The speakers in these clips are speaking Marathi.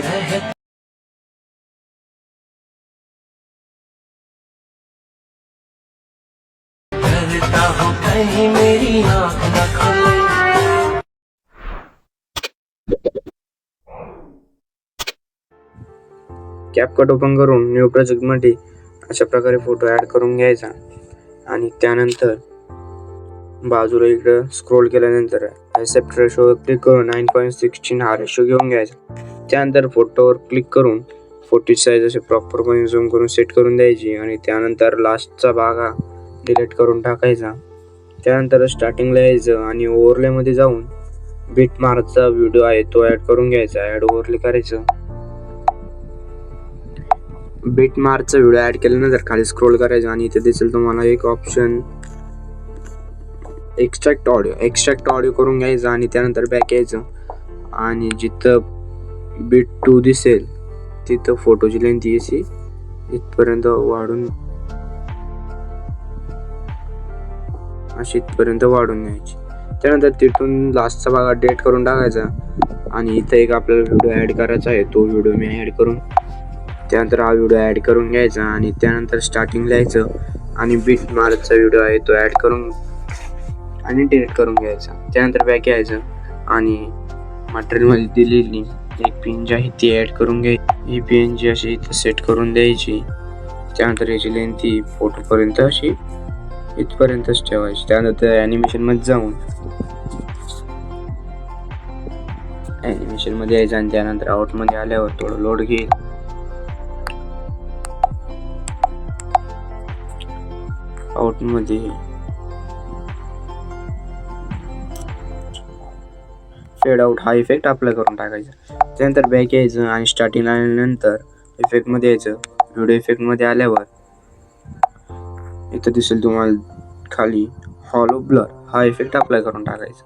रह करता हूँ कहीं मेरी आँख न खोले कॅपकट ओपन करून न्यू प्रोजेक्टमध्ये अशा प्रकारे फोटो ऍड करून घ्यायचा. आणि त्यानंतर बाजूला इकडे स्क्रोल केल्यानंतर ॲसेप्ट रेशोवर क्लिक करून नाईन पॉईंट सिक्स्टीन हा रेशो घेऊन घ्यायचा. त्यानंतर फोटोवर क्लिक करून फोटोची साईज असे प्रॉपरपणे झूम करून सेट करून द्यायची आणि त्यानंतर लास्टचा भाग हा डिलीट करून टाकायचा. त्यानंतर स्टार्टिंगला यायचं आणि ओव्हरलेमध्ये जाऊन बीट मार्कचा व्हिडिओ आहे तो ॲड करून घ्यायचा ॲड ओव्हरले करायचं. बीट मार्कचा व्हिडिओ ॲड केल्यानंतर खाली स्क्रोल करायचं आणि इथे दिसेल तुम्हाला एक option extract audio extract audio करून घ्यायचं आणि त्यानंतर बॅक यायचं. आणि जिथं बीट टू दिसेल. तिथं फोटोची लेंथ अशी इथपर्यंत वाढून अशी इथपर्यंत वाढून न्यायची. त्यानंतर तिथून लास्टचा भाग डेट करून टाकायचा. आणि इथं एक आपल्याला व्हिडिओ ॲड करायचा आहे. तो व्हिडिओ मी ॲड करून त्यानंतर हा व्हिडिओ ॲड करून घ्यायचा आणि त्यानंतर स्टार्टिंगला यायचं. आणि बीट मारचा व्हिडिओ आहे तो ॲड करून आणि डिलीट करून घ्यायचा. त्यानंतर बॅक यायचं आणि मटेरियलमध्ये दिलेली एक पिन आहे ती ॲड करून घ्यायची ही पिन जी अशी इथं सेट करून द्यायची त्यानंतर याची लेंथ ती फोटोपर्यंत अशी इथपर्यंतच ठेवायची. त्यानंतर ॲनिमेशनमध्ये जाऊन ॲनिमेशनमध्ये यायचं आणि त्यानंतर आउटमध्ये आल्यावर थोडं लोड घेईल आउटमध्ये फेड आउट हा इफेक्ट अप्लाय करून टाकायचा. त्यानंतर बॅक यायचं आणि स्टार्टिंग आल्यानंतर इफेक्टमध्ये यायचं. व्हिडिओ इफेक्टमध्ये आल्यावर इथं दिसेल तुम्हाला खाली हॉलो ब्लर हा इफेक्ट अप्लाय करून टाकायचा.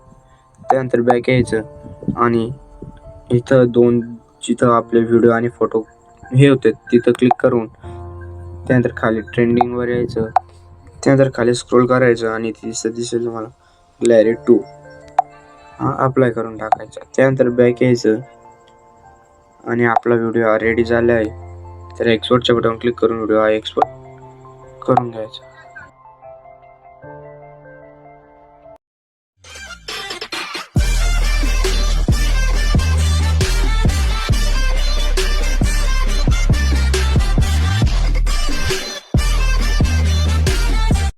त्यानंतर बॅक यायचं आणि इथं दोन जिथं आपले व्हिडिओ आणि फोटो हे होते तिथं क्लिक करून त्यानंतर खाली ट्रेंडिंगवर यायचं. त्यानंतर खाली स्क्रोल करायचं आणि तिथं दिसेल तुम्हाला ग्लॅरी टू अप्लाय करून टाकायचा. त्यानंतर बॅक यायचं. आणि आपला व्हिडिओ रेडी झाला आहे. तर एक्सपोर्टच्या बटन क्लिक करून व्हिडिओ हा एक्सपोर्ट करून घ्यायचा.